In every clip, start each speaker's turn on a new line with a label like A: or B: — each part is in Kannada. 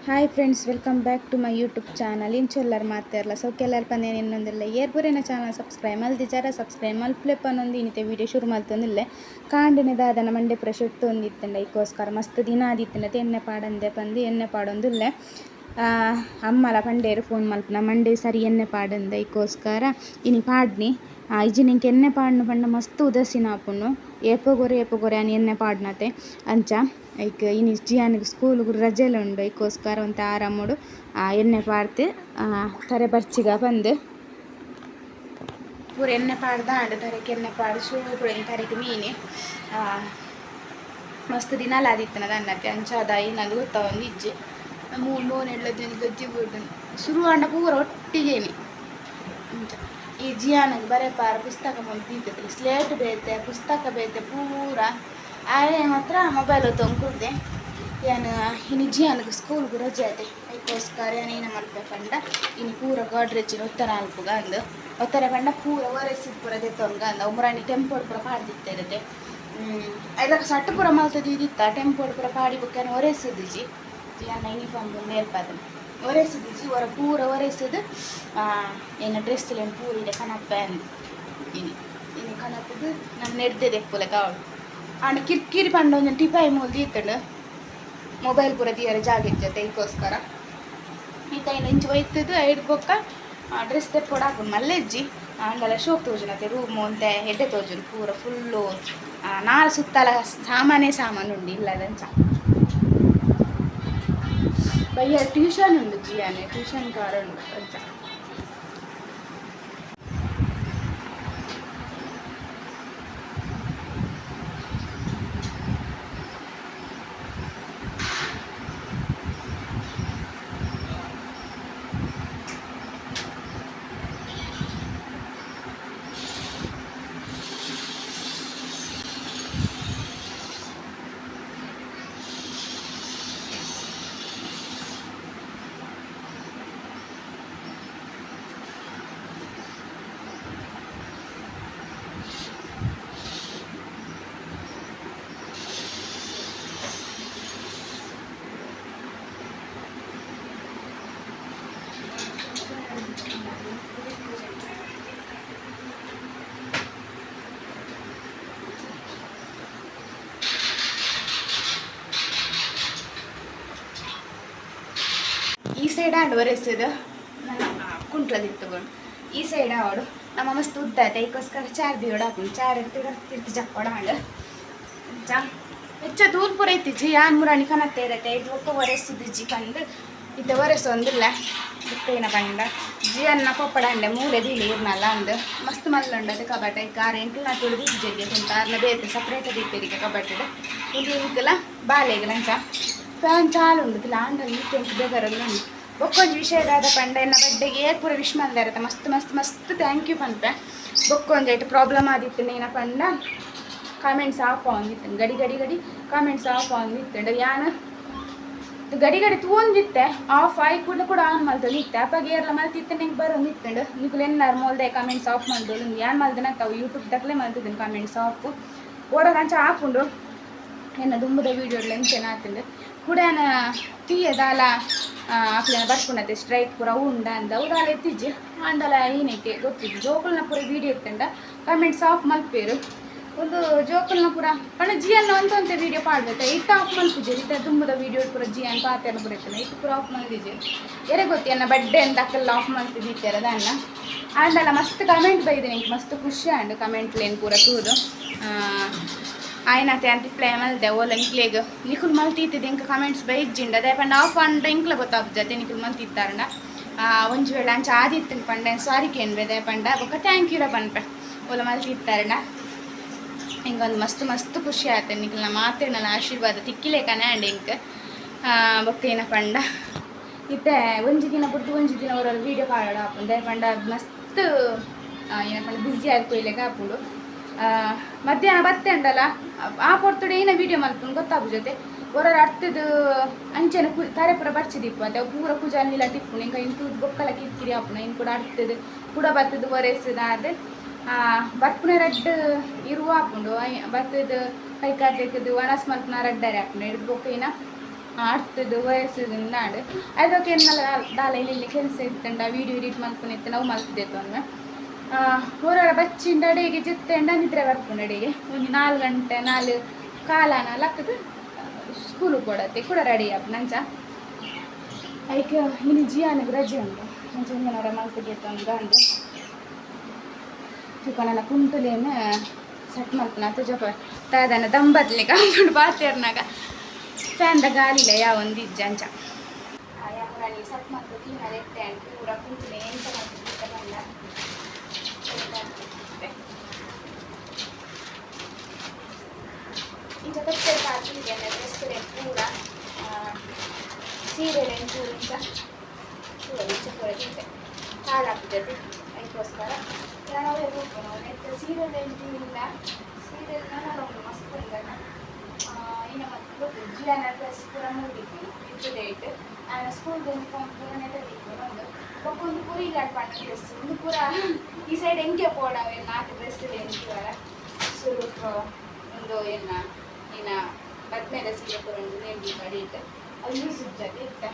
A: Hi friends welcome back to my YouTube channel ಇಂಚೊಲ್ಲರ್ ಮಾತಾರಲ್ಲ ಸೌಖ್ಯೆಲ್ಲರ ಪಂದೇನು ಇನ್ನೊಂದಿಲ್ಲ ಏರ್ಪುರೇನ ಚಾನಲ್ ಸಬ್ಸ್ಕ್ರೈಬ್ ಮಲ್ದಿ ಜರ ಸಬ್ಸ್ಕ್ರೈಬ್ ಮಲ್ಪ್ಲೆ ಅನ್ನೊಂದು ಇನ್ನಿತೆ ವೀಡಿಯೋ ಶುರು ಮಲ್ತೊಂದಿಲ್ಲ ಕಾಂಡನೆ ದಾದನ ಮಂಡೆ ಪುರ ಶೆಟ್ಟು ಒಂದಿತ್ತಂಡ ಇಕ್ಕೋಸ್ಕರ ಮಸ್ತ್ ದಿನ ಆದಿತ್ತಂಡ ಎಣ್ಣೆ ಪಾಡಂದೆ ಪಂದು ಎಣ್ಣೆ ಪಾಡೊಂದಿಲ್ಲ ಅಮ್ಮಲ ಪಂಡೇರು ಫೋನ್ ಮಲ್ಪನ ಮಂಡೆ ಸರಿ ಎಣ್ಣೆ ಪಾಡಂದೆ ಇಕ್ಕೋಸ್ಕರ ಇನಿ ಪಾಡ್ನಿ ಇಜಿನಿಂಕ್ ಎಣ್ಣೆ ಪಾಡ್ನು ಪಂಡ ಮಸ್ತ್ ಉದಾಸೀನ ಆಪುಂಡು ಏಪಗೊರೆ ಏಪಗೊರೆ ಅನ್ನ ಎಣ್ಣೆ ಪಾಡ್ನತೆ ಅಂಚ ಐಕ್ ಇನಿ ಜಿಯಾನಿಗೆ ಸ್ಕೂಲ್ ರಜೆಲ್ ಉಂಡು, ಐಕೋಸ್ಕರ ಒಂತೆ ಆರಾಮುಡು ಎಣ್ಣೆ ಪಾಡ್ದೆ ತರೆ ಬರ್ಚಿಗ ಬಂದು. ಪೂರ ಎಣ್ಣೆ ಪಾಡ್ದಾಂಡ್ ತರಕ್ಕೆ ಎಣ್ಣೆ ಪಾಡು ಸೂಪರ್ ತರಕ್ಕೆ ಮೀನು. ಮಸ್ತ್ ದಿನಾಲ ಆದಿತ್ತನ ಅಂಚಾದ ನನಗೆ ಗೊತ್ತಾವೊಂದು ಇಜ್ಜಿ. ಮೂರು ಮೂರು ದಿನ ಗಜ್ಜಿ ಬಿಡ್ದು ಶುರು ಆಂಡ ಪೂರ ಒಟ್ಟಿಗೇನಿ ಈ ಜಿಯಾನಗ್ ಬರೆಪಾರ ಪುಸ್ತಕ ಮುಂದೆ ಸ್ಲೇಟ್ ಬೇತೆ, ಪುಸ್ತಕ ಬೇತೆ, ಪೂರ ಆಯೆ ಮಾತ್ರ ಮೊಬೈಲ್ ತೊಂಕುರ್ದೆ ಏನು, ಇನ್ನು ಜಿಯಾನಿಗೆ ಸ್ಕೂಲ್ಗೆ ರಜೆ ಆಯ್ತು ಅದಕ್ಕೋಸ್ಕರ ಏನೇನು ಮಲ್ಪೆ ಪಂಡ, ಇನ್ನು ಪೂರ ಗಾಡ್ರೆಜ್ಜಿನ ಉತ್ತರ ಅಲ್ಪುಗ ಅಂದು. ಒತ್ತರ ಪಂಡ ಪೂರ ಒರೆಸಿದ ಪೂರ ದೆತ್ತೊಂಗ ಅಂದ ಉಮರಾಣಿ ಟೆಂಪೋಡ್ ಪೂರ ಪಾಡ್ದಿತ್ತಿರತ್ತೆ ಅದಕ್ಕೆ ಸಟ್ಟು ಪೂರ ಮಲ್ತದ್ದು ಇದಿತ್ತ? ಟೆಂಪೋಡ್ ಪೂರ ಪಾಡಿ ಬುಕ್ಕನ ಒರೆಸಿದಿಜಿ ಜಿಯಾನ ಯೂನಿಫಾರ್ಮ್ ನೇರ್ಪಾದನು ಒರೆಸಿದಿಜಿ ಹೊರ ಪೂರ ಒರೆಸಿದು ಏನ ಡ್ರೆಸ್ ಪೂರ ಇದೆ ಕನಪ್ಪ ಅಂದು. ಇನ್ನು ಇನಿ ಕನಪದು ನಾನು ನೆಡ್ದೆ ದೆಪ್ಪುಲೆ ಕಾವಳು ಆಂಡ ಕಿರ್ಕಿರಿ ಪಂಡ ಒಂದು ಟಿಪಾಯಿ ಮೂಲ್ ದೀತಂಡು ಮೊಬೈಲ್ ಪೂರ ದಿಯರ ಜಾಗ ಇಜ್ಜತೆ ಇದಕ್ಕೋಸ್ಕರ ಈತ ಇನ್ನು ಇಂಚು ಒಯ್ತದ್ದು ಐದು ಬೊಕ್ಕ ಡ್ರೆಸ್ ತೆಪ್ಪೊಡು ಹಾಕೊಂಡು ಮಲ್ಲೆಜ್ಜಿ ಅಂಡಲ ಶೋಕ್ ತೋಜುನತೆ ರೂಮ್ ಅಂತೆ ಎಡ್ಡೆ ತೋಜುನು ಪೂರ ಫುಲ್ಲು ನಾಲ್ ಸುತ್ತಲ ಸಾಮಾನೇ ಸಾಮಾನು ಉಂಡು ಇಲ್ಲದಂಚ ಭಯ್ಯ ಟ್ಯೂಷನ್ ಉಂಡು ಜಿಯಾನೆ ಟ್ಯೂಷನ್ ಕಾರ ಉಂಡು ಅಂಚ ಈ ಸೈಡ್ ಆಂಡ್ ಒರೆಸೋದು ಕುಂಟ್ಲದಿತ್ತು ಬಂದು ಈ ಸೈಡ್ ಅವಳು. ನಮ್ಮ ಮಸ್ತ್ ಉದ್ದ ಆಯ್ತು? ಅದಕ್ಕೋಸ್ಕರ ಚಾರ್ ಹಾಕೊಂಡು ಚಾರ್ ತಿರ್ತಿ ಜಪ್ಪಡ ಹಾಂಡ್. ಹೆಚ್ಚು ದೂರ ಪೂರ ಐತಿಜಿ ಯಾನ್ ಮುರಾಣಿ ಕನತ್ತೆ ಇರತ್ತೆ. ಇದು ಒಕ್ಕ ಒರೆಸಿದ್ದು ಜಿ ಕಂಡು ಇದು ಒರೆಸೊಂದಿಲ್ಲ. ಬಿಟ್ಟೇನ ಬಂಡ ಜಿ ಅನ್ನ ಪಪ್ಪಡ ಅಂಡೆ ಮೂಲೆ ದಿಲಿ ಇರ್ನಲ್ಲ ಅಂದು ಮಸ್ತ್ ಮಲ್ಲುಂಡದು ಕಬಾಟ. ಕಬಟ್ಟೆ ಆರು ಎಂಟು ನಾ ತುಳಿದು ಇಜ್ಜೆಗೆ ಕುಂತ ಅರ್ನ ಬೇತೆ ಸಪ್ರೇಟ್ ದೀಪಿರಿಗೆ ಕಬಟ್ಟೆ ಇದು ಇದಲ್ಲ ಬಾಲೆಗೆ ಲಂಚ ಫ್ಯಾನ್ ಚಾಲು ಉಂಡು ಆಂಡಲ್ಲಿ ಇತ್ತೆಂಟು ಬೇಗರಲ್ಲಿ ಉಂಡು ಬೊಕ್ಕೊಂಜಿ ವಿಷಯದಾದ ಪಂಡ ಎನ್ನ ಬಡ್ಡೆಗೆ ಏರ್ ಪೂರ ವಿಶ್ ಮಲ್ದಾರತ ಮಸ್ತ್ ಮಸ್ತ್ ಮಸ್ತ್ ಥ್ಯಾಂಕ್ ಯು ಪನ್ಪೆ ಬೊಕ್ಕೊಂಜಿ ಐಟು ಪ್ರಾಬ್ಲಮ್ ಆದಿತ್ತು, ನೀನ ಪಂಡ. ಕಾಮೆಂಟ್ಸ್ ಆಫ್ ಆಗಿತ್ತು ಗಡಿ ಗಡಿ ಗಡಿ. ಕಾಮೆಂಟ್ಸ್ ಆಫ್ ಆಗಿತ್ತು ಯಾನ? ಗಡಿ ಗಡಿ ತೂಂದಿತ್ತೆ. ಆಫ್ ಆಯ್ ಕೂಡ ಕೂಡ ಆನ್ ಮಲ್ತೊಂದು ಇತ್ತೆ. ಅಪ್ಪಾಗ ಏರ್ಲ ಮಲ್ತಿತ್ತೆ, ನಿಂಗೆ ಬರೋಂದಿತ್ತಂಡು ನಿಗುಲು ಎನ್ನಾರು ಮೋಲ್ದೆ ಕಾಮೆಂಟ್ಸ್ ಆಫ್ ಮಾಡ್ದೋಳು. ಯಾನ್ ಮಲ್ದಿನ ತಾವು ಯೂಟ್ಯೂಬ್ ದಕ್ಲೆ ಮಲ್ತಿದ್ದೀನಿ ಕಾಮೆಂಟ್ಸ್ ಆಫ್ ಓಡೋ ಕಂಚ ಆಪುಂಡು ಏನ ದುಂಬದ ವೀಡಿಯೋ ಎಂಚೆನ ಆತಂಡು ಕೂಡ ತೀಯದಾಲ ಅಕ್ಲೇನ ಬರ್ಕೊಂಡತ್ತೆ ಸ್ಟ್ರೈಕ್ ಪೂರ ಉಂಡ ಅಂದ. ಉದಾಲ ಎತ್ತಿಜ್ಜಿ ಆಂಡಲ ಏನಕ್ಕೆ ಗೊತ್ತಿದ್ದು ಜೋಕುಲ್ನ ಪೂರ ವಿಡಿಯೋ ಇತ್ತಂಡ ಕಮೆಂಟ್ಸ್ ಆಫ್ ಮಲ್ಪೇರು. ಒಂದು ಜೋಕುಲ್ನ ಪೂರ ಪಣ ಜಿಯನ್ನ ಅಂತ ಅಂತ ವೀಡಿಯೋ ಪಾಡ್ಬೇಕು? ಇಟ್ಟು ಆಫ್ ಮಲ್ಪಿಜೆ ಇತ್ತ ತುಂಬದ ವೀಡಿಯೋ ಪೂರ ಜಿಯನ್ ಪೂರ ಇತ್ತಲ್ಲ ಇಟ್ಟು ಪೂರ ಆಫ್ ಮಲ್ದಿಜೆ ಎರೆ ಗೊತ್ತಿ ಅನ್ನ ಬಡ್ಡೆ ಅಂತ ಅಕ್ಕಲ್ಲ ಆಫ್ ಮಲ್ತಿದ್ದೀರ ಅದನ್ನ ಆಂಡಲ ಮಸ್ತ್ ಕಮೆಂಟ್ ಬೈದೆ ನಿಂಗೆ. ಮಸ್ತ್ ಖುಷಿ ಆಂಡು ಕಮೆಂಟ್ಲೇನು ಪೂರ ತೂದು. ಆಯ್ನತೆ ಅಂತ ರಿಪ್ಲೈ ಮಲ್ದೆ ಓಲ ಇಂಕ್ಲೇಗ್ ನಿಖುಲ್ ಮಲ್ತಿತ್ತಿದ್ದು ಇಂಕ ಕಮೆಂಟ್ಸ್ ಬೈಜ್ಜಿಂಡ ಅದೇ ಪಂಡ ಆಫ್ ಅಂಡ ಇಂಕ್ಲ ಗೊತ್ತಾಗ್ಜತೆ ನಿಖುಲ್ ಮಲ್ತಿತ್ತಾರಂಡ ಒಂಜಿ ವೇಳೆ ಅಂಚ ಆದಿತ್ತಿನ ಪಂಡ ಸಾರಿ ಕೇನ್ ಬೇದೆ ಪಂಡ ಬೊಕ್ಕ ಥ್ಯಾಂಕ್ ಯೂರ ಪನ್ಪೆ ಓಲ ಮಲ್ತಿತ್ತಾರಂಡ ಹಿಂಗೊಂದು ಮಸ್ತ್ ಮಸ್ತ್ ಖುಷಿ ಆಯ್ತು ನಿಖಿಲ್ನ ಮಾತಿನ ಆಶೀರ್ವಾದ ತಿಕ್ಕಿಲೆ ಕನೆ ಅಂಡ್ ಇಂಕ್ ಬೊಕ್ಕ ಏನ ಪಂಡ ಇತ್ತೆ ಒಂಜಿ ದಿನ ಬಿಟ್ಟು ಒಂಜಿ ದಿನ ಅವರ ವೀಡಿಯೋ ಕಾಡ ಹಾಪುಂಡೆ ಪಂಡ ಮಸ್ತ್ ಏನ ಪಂಡ ಬ್ಯುಸಿ ಆಯ್ಕೊಯ್ಲೆಗೆ ಹಾಪುಂಡು ಮಧ್ಯಾಹ್ನ ಬತ್ತೆ ಉಂಡಲ್ಲ ಆ ಪೊರ್ತುಡೆ ಏನ ವೀಡಿಯೋ ಮಲ್ಪುಂಡು ಗೊತ್ತಾಗು ಜೊತೆ. ಹೊರ ಅರ್ಥದ ಅಂಚೆನ ಕು ತಾರೆ ಪೂರ ಬರ್ಚಿದಿಪ್ಪು ಅಂತ ಪೂರ ಪೂಜಾ ನೀಲ ತಿಪ್ಪುಂಡು ಇಂಕ ಇಂತು ಬೊಕ್ಕಲ ಕಿರಿಕಿರಿ ಆಪುನ ಇನ್ ಕೂಡ ಅರ್ಥದ ಕೂಡ ಬತ್ತದ ಒರೆಸದ ಅದೇ ಬರ್ಪುನ ರಡ್ಡ್ ಇರುವ ಹಾಕೊಂಡು ಬತ್ತದ ಕೈ ಕಾತೆಕ್ಕದು ವನಸ್ ಮಲ್ಪನ ರಡ್ಡರೆ ಹಾಕೊಂಡು ಹಿಡಿದು ಬೊಕ್ಕ ಏನ ವಯಸ್ಸದ ನಾಡು. ಅದಕ್ಕೆ ಏನೆಲ್ಲ ದಾಲ ಇಲ್ಲಿ ಕೆಲಸ ಇತ್ತಂಡ ವಿಡಿಯೋ ಎಡಿಟ್ ಮಾಡ್ಕೊಂಡಿತ್ತು ನಾವು ಮಲ್ತಿದ್ದೇತು ಅಂದ್ರೆ ಹೊರ ಬಚ್ಚಿಂಡ ಅಡಿಗೆ ಜಿತ್ತೆಂಡ ನಿದ್ರೆ ಬರ್ಕೊಂಡು ಅಡಿಗೆ. ಒಂದು ನಾಲ್ಕು ಗಂಟೆ ನಾಲ್ಕು ಕಾಲನ ಲಕ್ಕದು ಸ್ಕೂಲು ಕೊಡತ್ತೆ ಕೂಡ ರೆಡಿ ಆಪ್ ನಂಚ ಅದಕ್ಕೆ ಇನ್ನು ಜಿಯಾನಿಗೆ ರಜೆ ಉಂಟು. ಮುಂಚೆ ಮುಂದಿನವರ ಮಲ್ತಿದ್ದಿತ್ತು ಅಂತ ಅಂದ್ರೆ ತುಕನ ಕುಂಟುಲೇನು ಸೆಟ್ ಮಾಡ್ತಾನೆ. ಅದು ಜಪ ತಾದನ ದಂಬತ್ಲಿ ಕಾಂಪೌಂಡ್ ಬಾತೇರ್ನಾಗ. ಫ್ಯಾನ್ದ ಗಾಲಿಲ ಯಾವ ಒಂದು ಇಜ್ಜ ಅಂಚ ಯಾಮರಾಣಿ ಸೆಟ್ ಮಾಡ್ತು ಕ್ಲೀನರ್ ಎಟ್ಟೆ ಅಂತ ಪೂರ ಕುಂಟುಲೆ ಎಂತ ಮಾಡ್ತಿದ್ದ ಬಂದ ಇಂಚ ತೊಟ್ಟೆ ಕಾತಿಗೆ ಡ್ರೆಸ್ ಪೂರ ಸೀರೆಲೆ ಪೂರ ಇಂಚ ಪೂರ ಇಂಚ ಪೂರ ತಿಂತೆ ಹಾಳಾಗ್ತದೆ ಅದಕ್ಕೋಸ್ಕರ ನಾವೇ ಹೋಗ್ಬೋದು ನೆಟ್ಟು ಸೀರಿಯಲ್ ಇಲ್ಲ ಸೀರಿಯಲ್ ನಾನು ಮಸ್ತ್ ಬಂದನ ಇನ್ನು ಮತ್ತೆ ಗೊತ್ತು ಜಿಯಾನ ಡ್ರೆಸ್ ಪೂರ ನೋಡಿದ್ದೀನಿ with date and school uniform ಪೂರ ನೆಟ್ಟಿದ್ದೀನಿ ಒಂದು ಬೊಕ್ಕೊಂದು ಪೂರ ಇಲ್ಲ ಪಣ್ಣ ಡ್ರೆಸ್ ಒಂದು ಪೂರ ಈ ಸೈಡ್ ಹೆಂಗೆ ಪೋಡವೆ ನಾಲ್ಕು ಡ್ರೆಸ್ ಎಂಟಿವರ ಸುರುಪ ಒಂದು ಏನ ಇನ್ನ ಬದ್ಮೇದ ಸೀರೆ ಪೂರ ಒಂದು ನೇಮಿ ಕಡಿಯಿಟ್ಟು ಅಲ್ಲಿ ಸುಜ್ಜತೆ ಇತ್ತ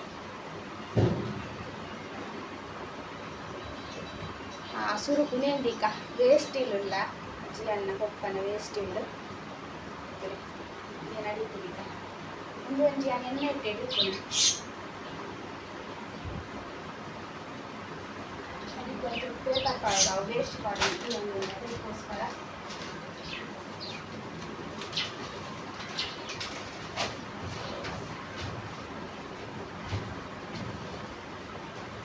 A: ಸುರುಕು ನೇಂದಿಕ ವೇಸ್ಟ್ ಇಲ್ಲ ಜಿಯನ್ನ ಪಪ್ಪನ ವೇಸ್ಟ್ ಇಲ್ಲ. ಏನು ಅಡಿಪುಡಿಕ ಒಂದು ಒಂಜಿ ಎಣ್ಣೆ ಇಟ್ಟು ಅದಕ್ಕೊಂದು ಪೇಪರ್ ಅವು ವೇಸ್ಟ್ ಕಾರ್ಡ್ ಒಂದು ಅದಕ್ಕೋಸ್ಕರ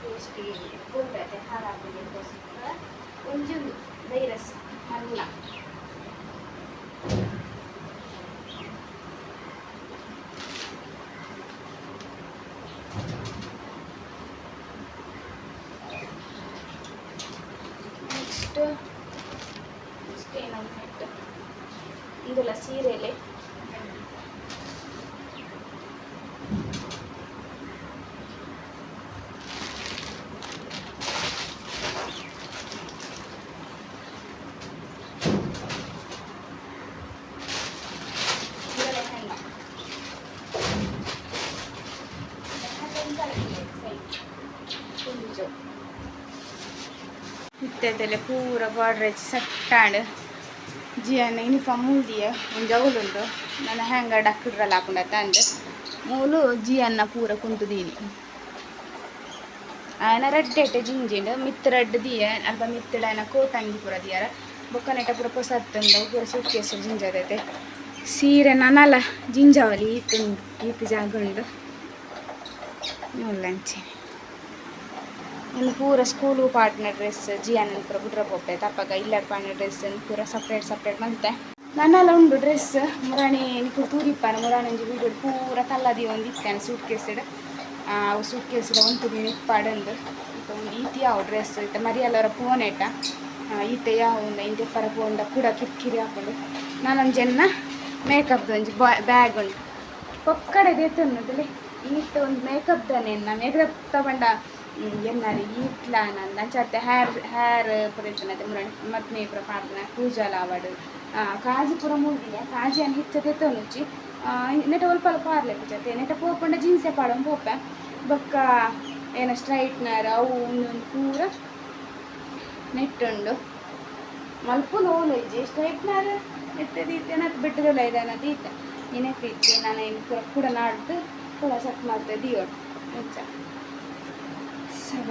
A: ವೇಸ್ಟ್ ಕೊಡ್ತೈತೆ ಹಾಳಾಗೋದಕ್ಕೋಸ್ಕರ ಒಂಚೂರು ವೈರಸ್ ಮಲ್ಲ ನೆಕ್ಸ್ಟ್ ನೆಕ್ಸ್ಟ್ ಏನಂತ ಇದೆಲ್ಲ ಸೀರೆಲೆ ಇದೆಲ್ಲ ಹೆಂಗ ಕುಂಜು ಇತ್ತದೆಲ್ಲ ಪೂರ ಗಾಡ್ರೇಜ್ ಸಟ್ಟಾಂಡ್. ಜಿಯನ್ನ ಯೂನಿಫಾರ್ಮ್ ಉಳ್ದಿಯ? ಒಂದು ಜವಲುಂಟು ನನ್ನ ಹ್ಯಾಂಗ ಡಕ್ಕಿಡ್ರಲ್ಲ ಹಾಕೊಂಡ ತಂದೆ. ಮೂಲು ಜಿಯನ್ನ ಪೂರ ಕುಂತುದೀನಿ ಆಯನ ರೆಡ್ ಎಟ್ಟೆ ಜಿಂಜಿಂಡು ಮಿತ್ ರೆಡ್ ದಿಯ? ಅಲ್ಪ ಮಿತ್ತಡ ಆಯನ ಕೋಟ್ ಅಂಗಿ ಪೂರ ದಿಯಾರ. ಬೊಕ್ಕನೆಟ ಪೂರ ಪೊಸತ್ತಂದ ಪೂರ ಸೂಟ್ ಕೇಸು ಜಿಂಜದೈತೆ. ಸೀರೆ ನನಲ ಜಿಂಜಾವಲಿ ಈತುಂಡು ಈತ ಜಾಗುಂಡು ಮುಲ್ಲಂಚೆ ಇನ್ನು ಪೂರ ಸ್ಕೂಲು ಪಾಡ್ನ ಡ್ರೆಸ್ ಜಿಯಾನ ಪೂರ ಬುಡ್ರ ಪೊಪ್ಪೆ ತಪ್ಪಾಗ ಇಲ್ಲಡ್ ಪಾಡ್ನ ಡ್ರೆಸ್ ಪೂರ ಸಪ್ರೇಟ್ ಸಪ್ರೇಟ್ ಮಂತೆ ನನ್ನೆಲ್ಲ ಉಂಡು ಡ್ರೆಸ್ ಮುರಾಣಿ ನಿಕ್ಕು ತೂರಿಪ್ಪನ, ಮುರಾಣಿ ವೀಡಿಯೋ ಪೂರ ತಲ್ಲದಿ ಒಂದು ನಾನು ಸೂಟ್ ಕೇಸಿಡ್ ಅವು ಸೂಟ್ ಕೇಸಿಡ ಒಂದು ನಿಪ್ಪಾಡಂದು ಈತ ಒಂದು ಈತಿ ಯಾವ ಡ್ರೆಸ್ ಈತ ಮರಿಯಲ್ಲವರ ಪೋನೆಟ ಈತ ಯಾವ ಒಂದು ಇಂತೆ ಪರ ಪೋಂಡ ಕೂಡ ಕಿರಿಕಿರಿ ಹಾಕೊಂಡು. ನಾನೊಂದು ಜನ ಮೇಕಪ್ದು ಒಂಜಿ ಬ್ಯಾಗ್ ಉಂಟು. ಪಕ್ಕಡೆ ದೇತನ್ನದಲ್ಲಿ ಈತ ಒಂದು ಮೇಕಪ್ ನಾನು ಮೇಕಪ್ ತಗೊಂಡ ಈಟ್ಲ ನನ್ನ ಅಂಚತ್ತೆ ಹೇರ್ ಹೇರ್ ಪುರೈತನತೆ ಮುರಣಿ ಮತ್ತು ಪೂಜಾ ಪುರ ಪಾಡ್ದನ ಕೂಜಾಲ ಆವಡು ಕಾಜಿ ಅನ್ನು ಹಿಚ್ಚತೆ ತೊನುಚ್ಚಿ ನೆಟ ಒಲ್ಪ ಅಲ್ಪ ಪಾರ್ಲೆ ಪುಜತೆ ನೆಟ ಪೋಪಂಡ ಜೀನ್ಸೆ ಪಾಡಂ ಪೋಪೆ ಬೊಕ್ಕ ಏನ ಸ್ಟ್ರೈಟ್ನರ್ ಅವು ಒಂದೊಂದು ಪೂರ ನೆಟ್ಟುಂಡು ಮಲ್ಪ ನೋವು ಇಜ್ಜಿ ಸ್ಟ್ರೈಟ್ನರ್ ನೆಟ್ಟದೀತೆ ನತ್ ಬಿಟ್ಟದಲ್ಲ ಇದನ್ನ ದೀತ ನೆನಪು ಇತ್ತೆ ನಾನು ಏನು ಪೂರ ಕೂಡ ನಾಡ್ದು ಪೂರ ಸಟ್ ಮಾಡ್ತೆ ದಿಯೋಡು ಮುಂಚ ಸಬ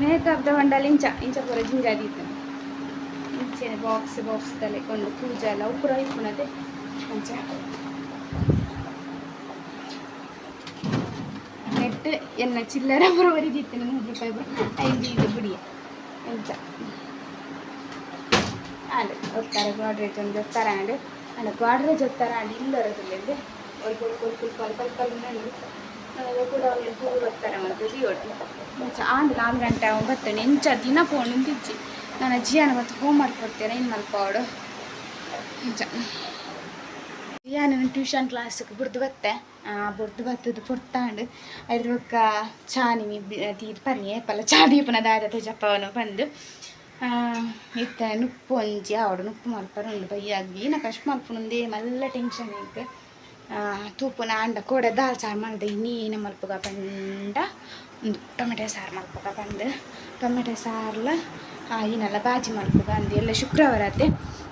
A: ಮೇಕಪ್ ತಗೊಂಡಲ್ಲಿ ಇಂಚ ಇಂಚ ಪೂರ ಜಿಂಜ ದೀತ ಇಂಚೆ ಬಾಕ್ಸ್ ಬಾಕ್ಸ್ ತಲೆ ಕೊಂಡು ಪೂಜೆ ಎಲ್ಲ ಉಪ್ಪುರ ಇಪ್ಪುನದೆ ಅಂಚ ನೆಟ್ ಎನ್ನ ಚಿಲ್ಲರ ಪೂರ ಬರಿದಿತ್ತೇನೆ ನೂರು ರೂಪಾಯಿ ಬ- ಐದು ಇದು ಬಿಡಿಯ ಇಂಚ ಆಂಡ್ ಒತ್ತಾರೆ ಗಾಡ್ರೇಜ್ ಒಂದು ಒತ್ತಾರೆ ಆಂಡ್ ಆಂಡ್ ಗಾಡ್ರೇಜ್ ಒತ್ತಾರೆ ಆಂಡ್ ಇಲ್ಲರದಲ್ಲಿ ಒಲ್ ಕೊಲ್ ಕೊಲ್ ಕೊಲ್ ಇಂಚ ಆಂಡ್ ನಾಲ್ಕು ಗಂಟೆ ಒಂಬತ್ತನೇ ಇಂಚ ದಿನ ಫೋನ್ ನಿಂತಿಜ್ಜಿ ನನ್ನ ಜಿಯಾನ ಮತ್ತು ಹೋಮ್ ವರ್ಕ್ ಕೊಡ್ತೇನೆ ಏನು ಮಲ್ಪಾವಡು ಇಂಚ ಜಿಯಾನ ಟ್ಯೂಷನ್ ಕ್ಲಾಸ್ಗೆ ಬುರ್ದು ಬತ್ತೆ. ಬುರ್ದು ಬತ್ತದು ಪುರ್ತಾಂಡು. ಅದ್ರ ಬೊಕ್ಕ ಚಾನಿ ತೀರ್ ಪನ್ನಿ ಪಲ್ಲ ಚಾ ದೀಪನ ದಾದ ಜಪ್ಪವನು ಬಂದು ಇತ್ತ ನುಪ್ಪು ಒಂಜಿ ಅವಡು ನುಪ್ಪು ಮಲ್ಪರು ಉಂಡು ಬೈಯಾಗಿ ನಾ ಕಷ್ಟ ಮಲ್ಪುನುಂದೇ, ಮಲ್ಲ ಟೆನ್ಷನ್ ಈಗ ತೂಪುನ ಅಂಡ, ಕೋಡೆ ದಾಲ್ ಸಾರು ಮಲ್ದೆ ಇನ್ನೇನು ಮಲ್ಪುಗ ಪಂಡ ಒಂದು ಟೊಮೆಟೊ ಸಾರು ಮಲ್ಪಗ ಬಂದು. ಟೊಮೆಟೊ ಸಾರ್ಲ ಏನಲ್ಲ ಬಾಜಿ ಮಲ್ಪುಗ ಅಂದು ಎಲ್ಲ ಶುಕ್ರವಾರ ಅತ್ತೆ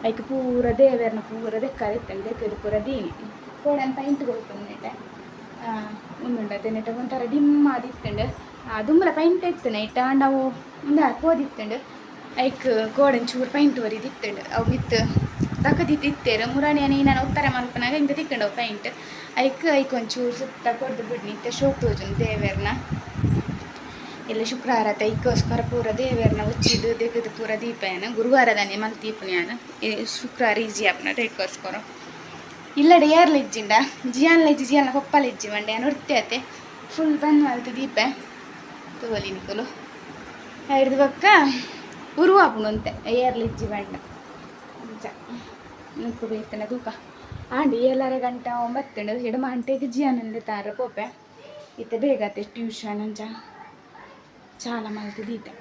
A: ಐಕ್ ಪೂರ ದೇವರನ್ನ ಪೂರ ದೆಕ್ಕ ಇತ್ತಂಡು ದೆಕ್ಕದು ಪೂರ ದೀನಿ. ಕೋಡೆ ಅಂತ ಇಂಟು ಕೊಡ್ತಂಡೆ ಉಂದುಂಡ ನೆಟ್ಟ ಒಂಥರ ಡಿಮ್ಮ ಅದಿತ್ತಂಡು ದುಂಬಲ ಪೈಂಟ್ ಇತ್ತನೆ ಇಟ್ಟ ನಾವು ಒಂದು ಪೋದಿತ್ತಂಡು ಐಕ್ ಕೋಡನ್ ಚೂರು ಪೈಂಟ್ ಒರಿದಿತ್ತಂಡು ಅವು ಮಿತ್ತು ತಕ್ಕದಿತ್ತಿತ್ತೇರು ಮುರಾಣಿ ಅನಿ ನಾನು ಉತ್ತರ ಮಲ್ಪನಾಗ ಹಿಂಗೆ ತಿಕ್ಕೊಂಡು ಪೈಂಟ್ ಐಕ್ ಐಕ್ ಒಂಚೂರು ಸುತ್ತ ಕೊಡ್ದು ಬಿಡ್ನಿ ಇತ್ತೆ ಶೋಕ್ ತೋಜನ್ ದೇವೇರ್ನ ಇಲ್ಲ ಶುಕ್ರವಾರ ಐಕೋಸ್ಕರ ಪೂರ ದೇವೇರ್ನ ಉಚ್ಚಿದ್ದು ದೆಗದು ಪೂರ ದೀಪನ ಗುರುವಾರದಾನೆ ಮಲ್ ದೀಪನ ಶುಕ್ರವಾರ ಈಜಿ ಆಪ್ನ ಟೈಕೋಸ್ಕರ ಇಲ್ಲಡೆ ಏರ್ಲ ಇಜ್ಜಿಂಡ ಜಿಯಾನ್ಲ ಇಜ್ಜಿ ಜಿಯಾನ್ಲ ಕೊಪ್ಪಲ ಇಜ್ಜಿ ಮಂಡೆ ನೃತ್ಯತೆ ಫುಲ್ ಬಂದ್ ಮಲ್ತು ದೀಪ ತೋಲಿ ನಿಕಲು ಹಿಡ್ದು ಪಕ್ಕ ಉರುವಾಪುಣು ಏರ್ಲಿಜ್ಜಿ ಬಂಡ ಅಂಚ ನಿಂತು ಬೇಯ್ತನ ತೂಕ. ಆಂಡಿ ಎಲ್ಲರ ಗಂಟ ಒಂಬತ್ತಣ ಹಿಡು ಮಾಂಟೆಗೆ ಜಿಯಾನಂದ ತಾರ ಪೋಪೆ. ಇತ್ತೆ ಬೇಗ ಆತೆ ಟ್ಯೂಷನ್ ಅಂಚ ಚಾಲ ಮಲ್ತಿದ್ದು ದೀತೆ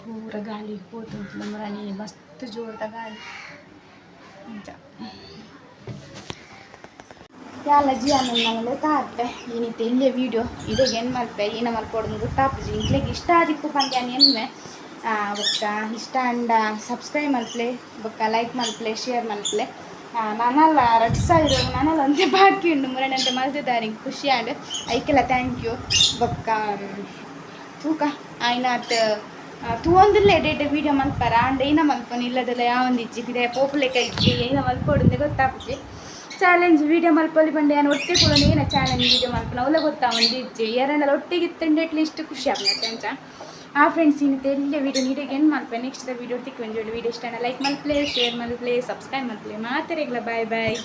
A: ಪೂರ ಗಾಳಿ ಹೋತು ನಮ್ಮರಾಣಿ ಮಸ್ತ್ ಜೋರ್ದ ಗಾಳಿ. ಅಂಚ ಎಲ್ಲ ಜಿಯಾನಂದ ಮೇಲೆ ತಾರ್ತೆ ಏನಿತ್ತೆ ಇಲ್ಲೇ ವೀಡಿಯೋ ಇದೇ ಏನು ಮಲ್ಪೆ ಏನ ಮಲ್ಕೊಡೋದು ತಾಪಜಿ ಇನ್ಲೇಗೆ ಇಷ್ಟ ಆದಿಪ್ಪು ಪಂದ್ಯಾನ ಎನ್ಮೆ ಬೊಕ್ಕ, ಇಷ್ಟ ಅಂಡ ಸಬ್ಸ್ಕ್ರೈಬ್ ಮಲ್ಪ್ಲೆ ಬೊಕ್ಕ ಲೈಕ್ ಮಲ್ಪ್ಲೆ ಶೇರ್ ಮಲ್ಪ್ಲೆ ನಾನಲ್ಲ ರಡ್ ಇರೋ ನಾನಲ್ಲ ಅಂತೆ ಬಾಕಿ ಉಂಡು ಮುರಣಂತೆ ಮಲ್ತಿದ್ದಾರೆ ಖುಷಿ ಆಂಡ್ ಐಕೆಲ್ಲ ಥ್ಯಾಂಕ್ ಯು ಬೊಕ್ಕ ತೂಕ. ಆಯ್ನಾತ್ ತೂವೊಂದಿಲ್ಲ ಎಡೆಡೆ ವೀಡಿಯೋ ಮಲ್ಪಾರ ಆಂಡ ಏನ ಮಲ್ಪನ ಇಲ್ಲದಲ್ಲ, ಯಾವೊಂದು ಇಜ್ಜಿ ಇದೆ ಪೋಪುಲೆಕ ಇಜ್ಜಿ, ಏನ ಮಲ್ಪೋಡು ಗೊತ್ತಾಪುಜಿ ಚಾಲೆಂಜ್ ವೀಡಿಯೋ ಮಲ್ಪಲ್ಲಿ ಬಂದೆ, ನಾನು ಒಟ್ಟೆ ಕೂಡ ಏನ ಚಾಲೆಂಜ್ ವೀಡಿಯೋ ಮಲ್ಪನ ಅವಲ್ಲ ಗೊತ್ತಾ ಒಂದು ಇಜ್ಜಿ? ಎರಡಲ್ಲ ಒಟ್ಟಿಗೆ ಇತ್ತಂಡೆ ಇಷ್ಟು ಖುಷಿ ಆಗ್ನತ್ತೆ ಅಂಚ ಆ ಫ್ರೆಂಡ್ಸ್ ಇನ್ನಿತ್ತೆ ಎಲ್ಲ ವೀಡಿಯೋ ನೀಡಿಗೆ ಏನು ಮಲ್ಪೆ. ನೆಕ್ಸ್ಟ್ ವೀಡಿಯೋ ತಿಕ್ಕೊಂಡು ವೀಡಿಯೋ ಇಷ್ಟ ಲೈಕ್ ಮಾಡ್ಲೇ ಶೇರ್ ಮಾಡ್ಲೇ ಸಬ್ಸ್ಕ್ರೈಬ್ ಮಾಡ್ಲೇ ಮಾತಾರೆಗ್ಲ ಬಾಯ್ ಬಾಯ್